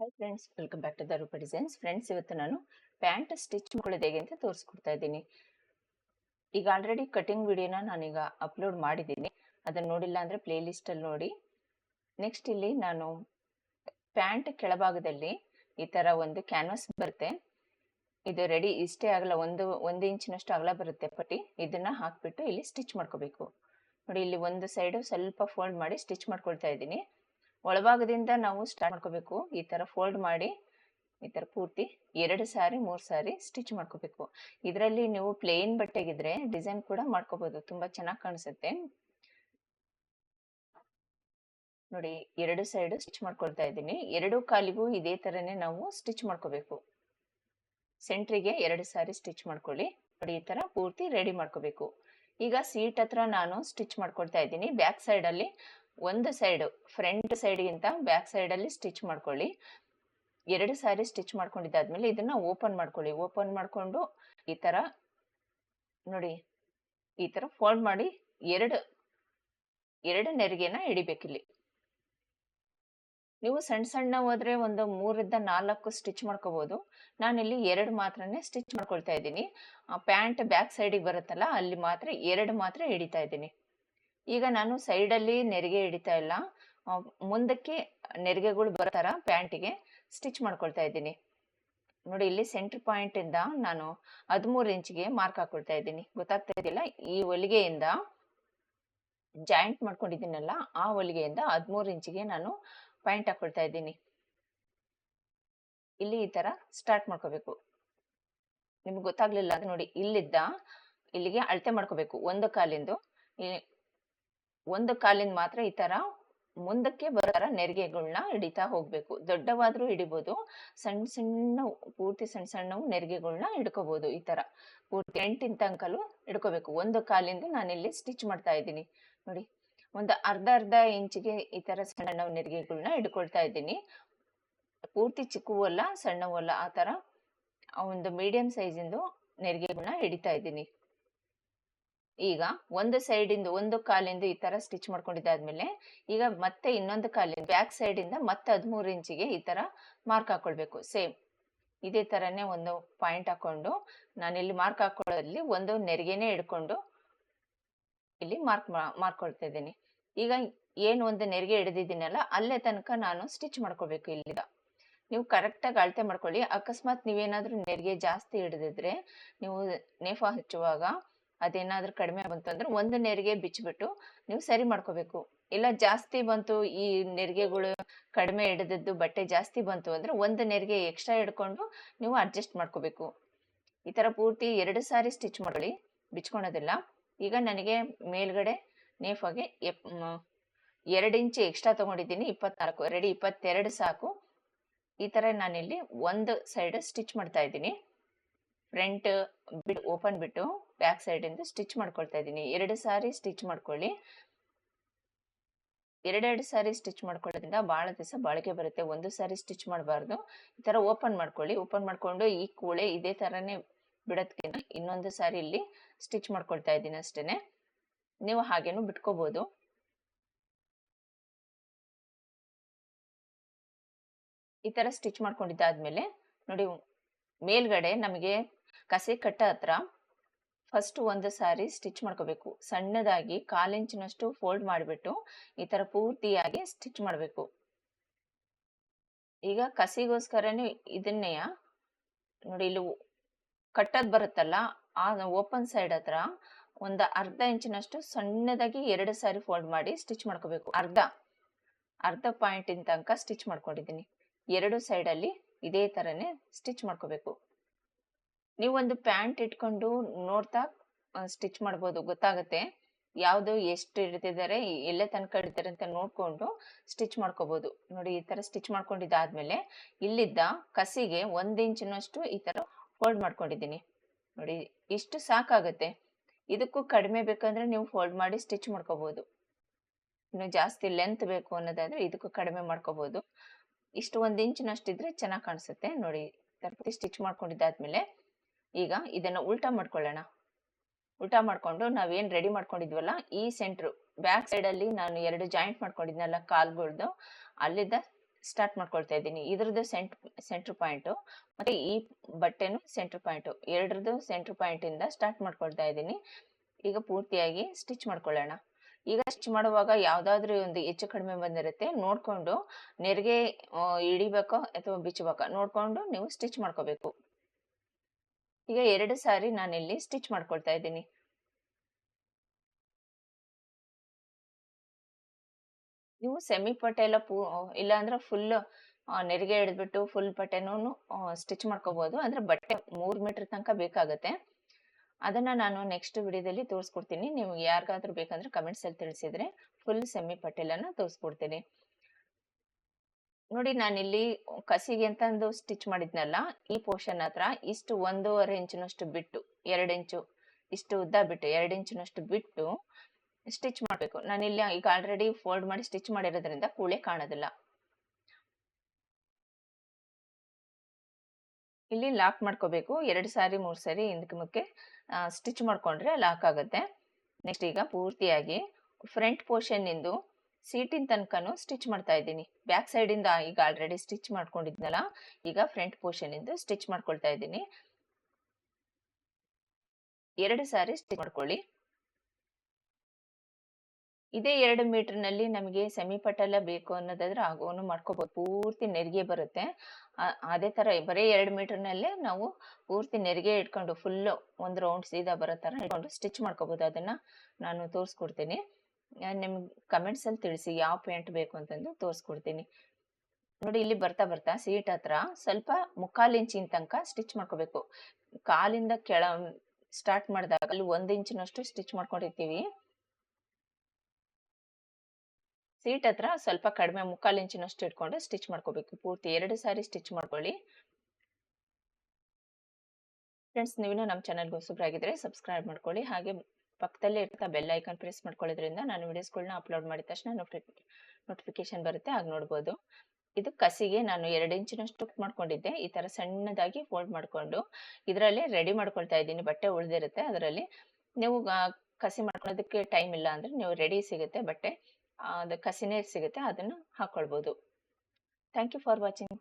Hi friends welcome back to the Roopa designs friends ಇವತ್ತು ನಾನು pant stitch ಮಾಡೋದು ಹೇಗೆ ಅಂತ ತೋರಿಸ್ಕೊಡ್ತಾ ಇದ್ದೀನಿ. ಈಗ ಆಲ್ರೆಡಿ ಕಟಿಂಗ್ ವಿಡಿಯೋನ ನಾನೀಗ ಅಪ್ಲೋಡ್ ಮಾಡಿದ್ದೀನಿ. ಅದನ್ನು ನೋಡಿಲ್ಲ ಅಂದರೆ ಪ್ಲೇಲಿಸ್ಟಲ್ಲಿ ನೋಡಿ. ನೆಕ್ಸ್ಟ್ ಇಲ್ಲಿ ನಾನು ಪ್ಯಾಂಟ್ ಕೆಳಭಾಗದಲ್ಲಿ ಈ ಥರ ಒಂದು ಕ್ಯಾನ್ವಾಸ್ ಬರುತ್ತೆ. ಇದು ರೆಡಿ ಇಷ್ಟೇ ಆಗಲ್ಲ, ಒಂದು ಒಂದು ಇಂಚಿನಷ್ಟು ಅಗಲ ಬರುತ್ತೆ ಪಟ್ಟಿ. ಇದನ್ನು ಹಾಕಿಬಿಟ್ಟು ಇಲ್ಲಿ ಸ್ಟಿಚ್ ಮಾಡ್ಕೋಬೇಕು. ನೋಡಿ, ಇಲ್ಲಿ ಒಂದು ಸೈಡು ಸ್ವಲ್ಪ ಫೋಲ್ಡ್ ಮಾಡಿ ಸ್ಟಿಚ್ ಮಾಡ್ಕೊಳ್ತಾ ಇದ್ದೀನಿ. ಒಳಭಾಗದಿಂದ ನಾವು ಸ್ಟಾರ್ಟ್ ಮಾಡ್ಕೋಬೇಕು. ಈ ಥರ ಫೋಲ್ಡ್ ಮಾಡಿ, ಈ ಥರ ಪೂರ್ತಿ ಎರಡು ಸಾರಿ, ಮೂರು ಸಾರಿ ಸ್ಟಿಚ್ ಮಾಡ್ಕೋಬೇಕು. ಇದರಲ್ಲಿ ನೀವು ಪ್ಲೇನ್ ಬಟ್ಟೆಗಿದ್ರೆ ಡಿಸೈನ್ ಕೂಡ ಮಾಡ್ಕೋಬಹುದು ತುಂಬಾ ಚೆನ್ನಾಗಿ ಕಾಣಿಸುತ್ತೆ. ನೋಡಿ, ಎರಡು ಸೈಡ್ ಸ್ಟಿಚ್ ಮಾಡ್ಕೊಳ್ತಾ ಇದ್ದೀನಿ. ಎರಡು ಕಾಲಿಗೂ ಇದೇ ತರನೇ ನಾವು ಸ್ಟಿಚ್ ಮಾಡ್ಕೋಬೇಕು. ಸೆಂಟ್ರಿಗೆ ಎರಡು ಸಾರಿ ಸ್ಟಿಚ್ ಮಾಡ್ಕೊಳ್ಳಿ. ನೋಡಿ, ಈ ತರ ಪೂರ್ತಿ ರೆಡಿ ಮಾಡ್ಕೋಬೇಕು. ಈಗ ಸೀಟ್ ಹತ್ರ ನಾನು ಸ್ಟಿಚ್ ಮಾಡ್ಕೊಳ್ತಾ ಇದ್ದೀನಿ. ಬ್ಯಾಕ್ ಸೈಡ್ ಅಲ್ಲಿ ಒಂದು ಸೈಡ್ ಫ್ರಂಟ್ ಸೈಡ್ಗಿಂತ ಬ್ಯಾಕ್ ಸೈಡ್ ಅಲ್ಲಿ ಸ್ಟಿಚ್ ಮಾಡ್ಕೊಳ್ಳಿ. ಎರಡು ಸಾರಿ ಸ್ಟಿಚ್ ಮಾಡ್ಕೊಂಡಿದ್ದಾದ್ಮೇಲೆ ಇದನ್ನ ಓಪನ್ ಮಾಡ್ಕೊಳ್ಳಿ. ಓಪನ್ ಮಾಡ್ಕೊಂಡು ಈ ತರ ನೋಡಿ, ಈ ತರ ಫೋಲ್ಡ್ ಮಾಡಿ ಎರಡು ಎರಡು ನೆರಿಗೆನ ಹಿಡಿಬೇಕಿಲ್ಲಿ. ನೀವು ಸಣ್ಣ ಸಣ್ಣ ಹೋದ್ರೆ ಒಂದು ಮೂರಿಂದ ನಾಲ್ಕು ಸ್ಟಿಚ್ ಮಾಡ್ಕೋಬಹುದು ನಾನಿಲ್ಲಿ ಎರಡು ಮಾತ್ರನೇ ಸ್ಟಿಚ್ ಮಾಡ್ಕೊಳ್ತಾ ಇದ್ದೀನಿ. ಪ್ಯಾಂಟ್ ಬ್ಯಾಕ್ ಸೈಡಿಗೆ ಬರುತ್ತಲ್ಲ, ಅಲ್ಲಿ ಮಾತ್ರ ಎರಡು ಮಾತ್ರ ಹಿಡಿತಾ ಇದ್ದೀನಿ. ಈಗ ನಾನು ಸೈಡಲ್ಲಿ ನೆರಿಗೆ ಹಿಡಿತಾ ಇಲ್ಲ. ಮುಂದಕ್ಕೆ ನೆರಿಗೆಗಳು ಬರೋ ಪ್ಯಾಂಟಿಗೆ ಸ್ಟಿಚ್ ಮಾಡ್ಕೊಳ್ತಾ ಇದ್ದೀನಿ. ನೋಡಿ, ಇಲ್ಲಿ ಸೆಂಟರ್ ಪಾಯಿಂಟ್ ಇಂದ ನಾನು ಹದಿಮೂರು ಇಂಚಿಗೆ ಮಾರ್ಕ್ ಹಾಕೊಳ್ತಾ ಇದ್ದೀನಿ. ಗೊತ್ತಾಗ್ತಾ ಇದ್ದಿಲ್ಲ? ಈ ಹೊಲಿಗೆಯಿಂದ ಜಾಯಿಂಟ್ ಮಾಡ್ಕೊಂಡಿದ್ದೀನಲ್ಲ, ಆ ಹೊಲಿಗೆಯಿಂದ ಹದಿಮೂರು ಇಂಚಿಗೆ ನಾನು ಪಾಯಿಂಟ್ ಹಾಕೊಳ್ತಾ ಇದ್ದೀನಿ. ಇಲ್ಲಿ ಈ ತರ ಸ್ಟಾರ್ಟ್ ಮಾಡ್ಕೋಬೇಕು. ನಿಮ್ಗೆ ಗೊತ್ತಾಗ್ಲಿಲ್ಲ ಅದು ನೋಡಿ, ಇಲ್ಲಿದ್ದ ಇಲ್ಲಿಗೆ ಅಳತೆ ಮಾಡ್ಕೋಬೇಕು. ಒಂದು ಕಾಲಿಂದು. ಒಂದು ಕಾಲಿಂದ ಮಾತ್ರ ಈ ತರ ಮುಂದಕ್ಕೆ ಬರೋ ನೆರಿಗೆಗಳನ್ನ ಹಿಡಿತಾ ಹೋಗ್ಬೇಕು. ದೊಡ್ಡವಾದ್ರೂ ಹಿಡಿಬಹುದು ಸಣ್ಣ ಸಣ್ಣ ಪೂರ್ತಿ ಸಣ್ಣ ಸಣ್ಣವು ನೆರಿಗೆಗಳನ್ನ ಹಿಡ್ಕೋಬಹುದು ಈ ತರ ಪೂರ್ತಿ ಎಂಟಿನ ತನಕಲು ಹಿಡ್ಕೋಬೇಕು. ಒಂದು ಕಾಲಿಂದ ನಾನಿಲ್ಲಿ ಸ್ಟಿಚ್ ಮಾಡ್ತಾ ಇದ್ದೀನಿ. ನೋಡಿ, ಒಂದು ಅರ್ಧ ಅರ್ಧ ಇಂಚಿಗೆ ಈ ತರ ಸಣ್ಣ ನೆರಿಗೆಗಳನ್ನ ಹಿಡ್ಕೊಳ್ತಾ ಇದ್ದೀನಿ. ಪೂರ್ತಿ ಚಿಕ್ಕವು ಅಲ್ಲ, ಸಣ್ಣವು ಅಲ್ಲ, ಆ ತರ ಒಂದು ಮೀಡಿಯಂ ಸೈಜಿಂದು ನೆರಿಗೆಗಳನ್ನ ಹಿಡಿತಾ ಇದ್ದೀನಿ. ಈಗ ಒಂದು ಸೈಡ್ ಇಂದ ಒಂದು ಕಾಲಿಂದ ಈ ತರ ಸ್ಟಿಚ್ ಮಾಡ್ಕೊಂಡಿದ್ದಾದ್ಮೇಲೆ ಈಗ ಮತ್ತೆ ಇನ್ನೊಂದು ಕಾಲಿಂದ ಬ್ಯಾಕ್ ಸೈಡ್ ಇಂದ ಮತ್ತೆ ಹದಿಮೂರು ಇಂಚಿಗೆ ಈ ತರ ಮಾರ್ಕ್ ಹಾಕೊಳ್ಬೇಕು. ಸೇಮ್ ಇದೇ ತರನೇ ಒಂದು ಪಾಯಿಂಟ್ ಹಾಕೊಂಡು ನಾನಿಲ್ಲಿ ಮಾರ್ಕ್ ಹಾಕೊಳ್ಳೋದ್ರಲ್ಲಿ ಒಂದು ನೆರಿಗೆನೆ ಹಿಡ್ಕೊಂಡು ಇಲ್ಲಿ ಮಾರ್ಕ್ ಮಾಡ್ಕೊಳ್ತಾ ಇದ್ದೀನಿ. ಈಗ ಏನು ಒಂದು ನೆರಿಗೆ ಹಿಡಿದಿದ್ದೀನಲ್ಲ ಅಲ್ಲೇ ತನಕ ನಾನು ಸ್ಟಿಚ್ ಮಾಡ್ಕೋಬೇಕು ಇಲ್ಲಿಗ ನೀವು ಕರೆಕ್ಟಾಗಿ ಅಳತೆ ಮಾಡ್ಕೊಳ್ಳಿ. ಅಕಸ್ಮಾತ್ ನೀವೇನಾದ್ರೂ ನೆರಿಗೆ ಜಾಸ್ತಿ ಹಿಡಿದಿದ್ರೆ ನೀವು ನೇಫಾ ಹಚ್ಚುವಾಗ ಅದೇನಾದ್ರೂ ಕಡಿಮೆ ಬಂತು ಅಂದ್ರೆ ಒಂದು ನೆರಿಗೆ ಬಿಚ್ಚಿಬಿಟ್ಟು ನೀವು ಸರಿ ಮಾಡ್ಕೋಬೇಕು. ಇಲ್ಲ ಜಾಸ್ತಿ ಬಂತು ಈ ನೆರಿಗೆಗಳು ಕಡಿಮೆ ಹಿಡಿದದ್ದು ಬಟ್ಟೆ ಜಾಸ್ತಿ ಬಂತು ಅಂದ್ರೆ ಒಂದು ನೆರಿಗೆ ಎಕ್ಸ್ಟ್ರಾ ಹಿಡ್ಕೊಂಡು ನೀವು ಅಡ್ಜಸ್ಟ್ ಮಾಡ್ಕೋಬೇಕು. ಈ ತರ ಪೂರ್ತಿ ಎರಡು ಸಾರಿ ಸ್ಟಿಚ್ ಮಾಡಿ ಬಿಚ್ಕೊಳೋದಿಲ್ಲ ಈಗ ನನಗೆ ಮೇಲ್ಗಡೆ ನೇಫಾಗೆ ಎರಡು ಇಂಚು ಎಕ್ಸ್ಟ್ರಾ ತಗೊಂಡಿದ್ದೀನಿ, ಇಪ್ಪತ್ನಾಲ್ಕು ರೆಡಿ ಇಪ್ಪತ್ತೆರಡು ಸಾಕು. ಈ ತರ ನಾನಿಲ್ಲಿ ಒಂದು ಸೈಡ್ ಸ್ಟಿಚ್ ಮಾಡ್ತಾ ಇದ್ದೀನಿ. ಫ್ರಂಟ್ ಬಿಟ್ಟು ಓಪನ್ ಬಿಟ್ಟು ಬ್ಯಾಕ್ ಸೈಡ್ ಇಂದ ಸ್ಟಿಚ್ ಮಾಡ್ಕೊಳ್ತಾ ಇದ್ದೀನಿ. ಎರಡು ಸಾರಿ ಸ್ಟಿಚ್ ಮಾಡ್ಕೊಳ್ಳಿ. ಎರಡೆರಡು ಸಾರಿ ಸ್ಟಿಚ್ ಮಾಡ್ಕೊಳ್ಳೋದ್ರಿಂದ ಬಹಳ ದಿವಸ ಬಾಳಿಕೆ ಬರುತ್ತೆ. ಒಂದು ಸಾರಿ ಸ್ಟಿಚ್ ಮಾಡಬಾರ್ದು. ಈ ಥರ ಓಪನ್ ಮಾಡ್ಕೊಳ್ಳಿ. ಓಪನ್ ಮಾಡಿಕೊಂಡು ಈ ಕೂಳೆ ಇದೇ ತರನೇ ಬಿಡೋದ್ಕಿಂತ ಇನ್ನೊಂದು ಸಾರಿ ಇಲ್ಲಿ ಸ್ಟಿಚ್ ಮಾಡ್ಕೊಳ್ತಾ ಇದ್ದೀನಿ ಅಷ್ಟೇನೆ. ನೀವು ಹಾಗೇನು ಬಿಟ್ಕೋಬೋದು. ಈ ತರ ಸ್ಟಿಚ್ ಮಾಡ್ಕೊಂಡಿದ್ದಾದ್ಮೇಲೆ ನೋಡಿ ಮೇಲ್ಗಡೆ ನಮಗೆ ಕಸೆ ಕಟ್ಟ ಹತ್ರ ಫಸ್ಟ್ ಒಂದು ಸಾರಿ ಸ್ಟಿಚ್ ಮಾಡ್ಕೋಬೇಕು. ಸಣ್ಣದಾಗಿ ಕಾಲಿಂಚಿನಷ್ಟು ಫೋಲ್ಡ್ ಮಾಡಿಬಿಟ್ಟು ಈ ಥರ ಪೂರ್ತಿಯಾಗಿ ಸ್ಟಿಚ್ ಮಾಡಬೇಕು. ಈಗ ಕಸಿಗೋಸ್ಕರನೇ ಇದನ್ನೇ ನೋಡಿ ಇಲ್ಲಿ ಕಟ್ಟದ್ ಬರುತ್ತಲ್ಲ, ಆ ಓಪನ್ ಸೈಡ್ ಹತ್ರ ಒಂದು ಅರ್ಧ ಇಂಚಿನಷ್ಟು ಸಣ್ಣದಾಗಿ ಎರಡು ಸಾರಿ ಫೋಲ್ಡ್ ಮಾಡಿ ಸ್ಟಿಚ್ ಮಾಡ್ಕೋಬೇಕು. ಅರ್ಧ ಅರ್ಧ ಪಾಯಿಂಟ್ ಇನ್ ತನಕ ಸ್ಟಿಚ್ ಮಾಡ್ಕೊಂಡಿದ್ದೀನಿ. ಎರಡು ಸೈಡ್ ಅಲ್ಲಿ ಇದೇ ತರನೇ ಸ್ಟಿಚ್ ಮಾಡ್ಕೋಬೇಕು. ನೀವು ಒಂದು ಪ್ಯಾಂಟ್ ಇಟ್ಕೊಂಡು ನೋಡ್ತಾ ಸ್ಟಿಚ್ ಮಾಡ್ಬೋದು, ಗೊತ್ತಾಗುತ್ತೆ. ಯಾವುದು ಎಷ್ಟು ಹಿಡ್ತಿದ್ದಾರೆ ಎಲ್ಲೇ ತನಕ ಹಿಡಿತಾರೆ ಅಂತ ನೋಡಿಕೊಂಡು ಸ್ಟಿಚ್ ಮಾಡ್ಕೋಬೋದು. ನೋಡಿ, ಈ ಥರ ಸ್ಟಿಚ್ ಮಾಡ್ಕೊಂಡಿದ್ದಾದ್ಮೇಲೆ ಇಲ್ಲಿದ್ದ ಕಸಿಗೆ ಒಂದು ಇಂಚಿನಷ್ಟು ಈ ಥರ ಫೋಲ್ಡ್ ಮಾಡ್ಕೊಂಡಿದ್ದೀನಿ. ನೋಡಿ, ಇಷ್ಟು ಸಾಕಾಗುತ್ತೆ. ಇದಕ್ಕೂ ಕಡಿಮೆ ಬೇಕಂದ್ರೆ ನೀವು ಫೋಲ್ಡ್ ಮಾಡಿ ಸ್ಟಿಚ್ ಮಾಡ್ಕೋಬೋದು. ಇನ್ನು ಜಾಸ್ತಿ ಲೆಂತ್ ಬೇಕು ಅನ್ನೋದಾದ್ರೆ ಇದಕ್ಕೂ ಕಡಿಮೆ ಮಾಡ್ಕೋಬೋದು. ಇಷ್ಟು ಒಂದು ಇಂಚಿನಷ್ಟು ಇದ್ರೆ ಚೆನ್ನಾಗಿ ಕಾಣಿಸುತ್ತೆ. ನೋಡಿ ತರಪತಿ ಸ್ಟಿಚ್ ಮಾಡ್ಕೊಂಡಿದ್ದಾದ್ಮೇಲೆ ಈಗ ಇದನ್ನ ಉಲ್ಟಾ ಮಾಡ್ಕೊಳ್ಳೋಣ. ಉಲ್ಟಾ ಮಾಡ್ಕೊಂಡು ನಾವೇನ್ ರೆಡಿ ಮಾಡ್ಕೊಂಡಿದ್ವಲ್ಲ, ಈ ಸೆಂಟ್ರು ಬ್ಯಾಕ್ ಸೈಡ್ ಅಲ್ಲಿ ನಾನು ಎರಡು ಜಾಯಿಂಟ್ ಮಾಡ್ಕೊಂಡಿದ್ನಲ್ಲ ಕಾಲ್ಗಳ್ದು, ಅಲ್ಲಿಂದ ಸ್ಟಾರ್ಟ್ ಮಾಡ್ಕೊಳ್ತಾ ಇದ್ದೀನಿ. ಇದ್ರದ್ದು ಸೆಂಟ್ ಸೆಂಟ್ರ್ ಪಾಯಿಂಟು ಮತ್ತೆ ಈ ಬಟ್ಟೆನು ಸೆಂಟ್ರ್ ಪಾಯಿಂಟು ಎರಡರದ್ದು ಸೆಂಟ್ರ್ ಪಾಯಿಂಟ್ ಇಂದ ಸ್ಟಾರ್ಟ್ ಮಾಡ್ಕೊಳ್ತಾ ಇದ್ದೀನಿ. ಈಗ ಪೂರ್ತಿಯಾಗಿ ಸ್ಟಿಚ್ ಮಾಡ್ಕೊಳ್ಳೋಣ. ಈಗ ಸ್ಟಿಚ್ ಮಾಡುವಾಗ ಯಾವ್ದಾದ್ರು ಒಂದು ಹೆಚ್ಚು ಕಡಿಮೆ ಬಂದಿರುತ್ತೆ, ನೋಡ್ಕೊಂಡು, ನೆರಿಗೆ ಇಳಿಬೇಕೋ ಅಥವಾ ಬಿಚ್ಚಬೇಕೋ, ನೋಡ್ಕೊಂಡು ನೀವು ಸ್ಟಿಚ್ ಮಾಡ್ಕೋಬೇಕು. ಈಗ ಎರಡು ಸಾರಿ ನಾನಿಲ್ಲಿ ಸ್ಟಿಚ್ ಮಾಡ್ಕೊಳ್ತಾ ಇದ್ದೀನಿ. ನೀವು ಸೆಮಿ ಪಟ್ಟೆ ಎಲ್ಲ ಪೂ ಇಲ್ಲಾಂದ್ರೆ ಫುಲ್ ನೆರಿಗೆ ಹಿಡಿದ್ಬಿಟ್ಟು ಫುಲ್ ಪಟ್ಟೆನೂ ಸ್ಟಿಚ್ ಮಾಡ್ಕೋಬಹುದು ಅಂದ್ರೆ ಬಟ್ಟೆ ಮೂರ್ ಮೀಟರ್ ತನಕ ಬೇಕಾಗುತ್ತೆ. ಅದನ್ನ ನಾನು ನೆಕ್ಸ್ಟ್ ವಿಡಿಯೋದಲ್ಲಿ ತೋರಿಸ್ಕೊಡ್ತೀನಿ. ನೀವು ಯಾರಿಗಾದ್ರೂ ಬೇಕಂದ್ರೆ ಕಮೆಂಟ್ಸ್ ಅಲ್ಲಿ ತಿಳಿಸಿದ್ರೆ ಫುಲ್ ಸೆಮಿ ಪಟ್ಟೆಲನ್ನ ತೋರಿಸ್ಕೊಡ್ತೀನಿ. ನೋಡಿ, ನಾನಿಲ್ಲಿ ಕಸಿಗೆ ಅಂತಂದು ಸ್ಟಿಚ್ ಮಾಡಿದ್ನಲ್ಲ, ಈ ಪೋರ್ಷನ್ ಹತ್ರ ಇಷ್ಟು ಒಂದೂವರೆ ಇಂಚಿನಷ್ಟು ಬಿಟ್ಟು, ಎರಡು ಇಂಚು, ಇಷ್ಟು ಉದ್ದ ಬಿಟ್ಟು, ಎರಡು ಇಂಚಿನಷ್ಟು ಬಿಟ್ಟು ಸ್ಟಿಚ್ ಮಾಡಬೇಕು. ನಾನಿಲ್ಲಿ ಈಗ ಆಲ್ರೆಡಿ ಫೋಲ್ಡ್ ಮಾಡಿ ಸ್ಟಿಚ್ ಮಾಡಿರೋದ್ರಿಂದ ಕೂಳೆ ಕಾಣೋದಿಲ್ಲ. ಇಲ್ಲಿ ಲಾಕ್ ಮಾಡ್ಕೋಬೇಕು. ಎರಡು ಸಾರಿ, ಮೂರು ಸಾರಿ ಹಿಂದಕ್ಕೆ ಸ್ಟಿಚ್ ಮಾಡ್ಕೊಂಡ್ರೆ ಲಾಕ್ ಆಗುತ್ತೆ. ನೆಕ್ಸ್ಟ್ ಈಗ ಪೂರ್ತಿಯಾಗಿ ಫ್ರಂಟ್ ಪೋರ್ಷನ್ ಇಂದು ಸೀಟಿನ ತನಕನೂ ಸ್ಟಿಚ್ ಮಾಡ್ತಾ ಇದ್ದೀನಿ. ಬ್ಯಾಕ್ ಸೈಡ್ ಇಂದ ಈಗ ಆಲ್ರೆಡಿ ಸ್ಟಿಚ್ ಮಾಡ್ಕೊಂಡಿದ್ನಲ್ಲ, ಈಗ ಫ್ರಂಟ್ ಪೋರ್ಷನ್ ಇಂದು ಸ್ಟಿಚ್ ಮಾಡ್ಕೊಳ್ತಾ ಇದ್ದೀನಿ. ಎರಡು ಸಾರಿ ಸ್ಟಿಚ್ ಮಾಡ್ಕೊಳ್ಳಿ. ಇದೇ ಎರಡು ಮೀಟರ್ನಲ್ಲಿ ನಮಗೆ ಸೆಮಿ ಬೇಕು ಅನ್ನೋದಾದ್ರೆ ಆಗೋನು ಮಾಡ್ಕೋಬೋದು. ಪೂರ್ತಿ ನೆರಿಗೆ ಬರುತ್ತೆ. ಅದೇ ತರ ಬರೀ ಎರಡು ಮೀಟರ್ ನಲ್ಲೇ ನಾವು ಪೂರ್ತಿ ನೆರಿಗೆ ಇಟ್ಕೊಂಡು ಫುಲ್ ಒಂದು ರೌಂಡ್ ಸೀದಾ ಬರೋ ಥರ ಇಟ್ಕೊಂಡು ಸ್ಟಿಚ್ ಮಾಡ್ಕೋಬೋದು. ಅದನ್ನ ನಾನು ತೋರಿಸ್ಕೊಡ್ತೀನಿ. ನಿಮ್ಗೆ ಕಮೆಂಟ್ಸ್ ಅಲ್ಲಿ ತಿಳಿಸಿ ಯಾವ ಪೇಂಟ್ ಬೇಕು ಅಂತಂದು ತೋರಿಸ್ಕೊಡ್ತೀನಿ. ನೋಡಿ, ಇಲ್ಲಿ ಬರ್ತಾ ಬರ್ತಾ ಸೀಟ್ ಹತ್ರ ಸ್ವಲ್ಪ ಮುಕ್ಕಾಲು ಇಂಚಿನ ತನಕ ಸ್ಟಿಚ್ ಮಾಡ್ಕೋಬೇಕು. ಕಾಲಿಂದ ಕೆಳ ಸ್ಟಾರ್ಟ್ ಮಾಡಿದಾಗ ಅಲ್ಲಿ ಒಂದ್ ಇಂಚಿನಷ್ಟು ಸ್ಟಿಚ್ ಮಾಡ್ಕೊಂಡಿರ್ತೀವಿ. ಸೀಟ್ ಹತ್ರ ಸ್ವಲ್ಪ ಕಡಿಮೆ ಮುಕ್ಕಾಲು ಇಂಚಿನಷ್ಟು ಇಟ್ಕೊಂಡು ಸ್ಟಿಚ್ ಮಾಡ್ಕೋಬೇಕು. ಪೂರ್ತಿ ಎರಡು ಸಾರಿ ಸ್ಟಿಚ್ ಮಾಡ್ಕೊಳ್ಳಿ. ಫ್ರೆಂಡ್ಸ್ ನೀವು ನಮ್ಮ ಚಾನಲ್ಗೆ ಹೊಸಬ್ರಾಗಿದ್ರೆ ಸಬ್ಸ್ಕ್ರೈಬ್ ಮಾಡ್ಕೊಳ್ಳಿ. ಹಾಗೆ ಪಕ್ಕದಲ್ಲೇ ಇರ್ತಾ ಬೆಲ್ ಐಕಾನ್ ಪ್ರೆಸ್ ಮಾಡ್ಕೊಳ್ಳೋದ್ರಿಂದ ನಾನು ವಿಡಿಯೋಸ್ಗಳನ್ನ ಅಪ್ಲೋಡ್ ಮಾಡಿದ ತಕ್ಷಣ ನೋಟಿಫಿಕೇಶನ್ ಬರುತ್ತೆ, ಆಗ ನೋಡ್ಬೋದು. ಇದು ಕಸಿಗೆ ನಾನು ಎರಡು ಇಂಚಿನಷ್ಟು ಮಾಡ್ಕೊಂಡಿದ್ದೆ. ಈ ತರ ಸಣ್ಣದಾಗಿ ಫೋಲ್ಡ್ ಮಾಡ್ಕೊಂಡು ಇದರಲ್ಲಿ ರೆಡಿ ಮಾಡ್ಕೊಳ್ತಾ ಇದ್ದೀನಿ. ಬಟ್ಟೆ ಉಳಿದಿರುತ್ತೆ. ಅದರಲ್ಲಿ ನೀವು ಕಸಿ ಮಾಡ್ಕೊಳ್ಳೋದಕ್ಕೆ ಟೈಮ್ ಇಲ್ಲ ಅಂದ್ರೆ ನೀವು ರೆಡಿ ಸಿಗುತ್ತೆ ಬಟ್ಟೆ. ಅದು ಕಸಿನೇ ಸಿಗುತ್ತೆ. ಅದನ್ನು ಹಾಕೊಳ್ಬೋದು ಥ್ಯಾಂಕ್ ಯು ಫಾರ್ ವಾಚಿಂಗ್